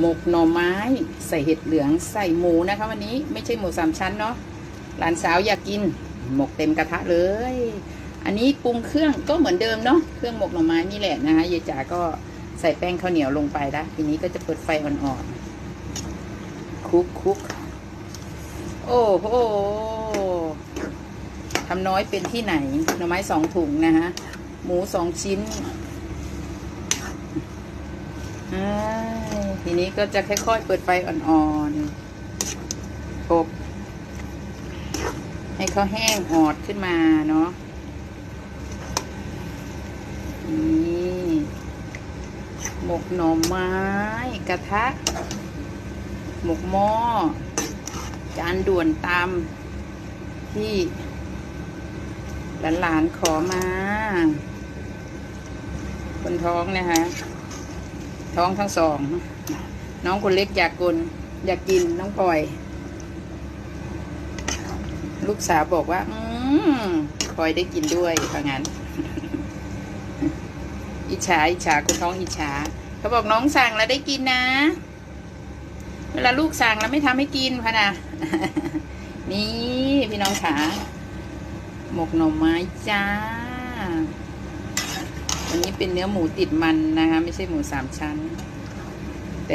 หมกหน่อไม้ ใส่เห็ดเหลืองใส่หมูนะคะ วันนี้ไม่ใช่หมูสามชั้นเนาะหลานสาวอยากกินหมกเต็มกระทะเลย อันนี้ปรุงเครื่องก็เหมือนเดิมเนาะเครื่องหมกหน่อไม้นี่แหละนะคะยายจ๋าก็ใส่แป้งข้าวเหนียวลงไปละทีนี้ก็จะเปิดไฟอ่อนๆคุกคุกโอ้โหทำน้อยเป็นที่ไหนหน่อไม้สองถุงนะฮะหมูสองชิ้นอ่า ทีนี้ก็จะค่อยๆเปิดไฟอ่อนๆอบให้เขาแห้งหอดขึ้นมาเนาะนี่หมกหน่อไม้กระทะ หมกหม้อจานด่วนตามที่หลานๆขอมา คนท้องนะคะ ท้องทั้งสอง น้องคนเล็กอยากกนอยากกินน้องปล่อย ลูกสาวบอกว่า อืมปล่อยได้กินด้วยเพราะงั้น อิจฉาอิจฉาคนท้องอิจฉาเขาบอกน้องสั่งแล้วได้กินนะ เวลาลูกสั่งแล้วไม่ทำให้กินพะนะนี่พี่น้องขาหมกหน่อไม้จ้า เป็นเนื้อหมูติดมันนะคะ ไม่ใช่หมูสามชั้น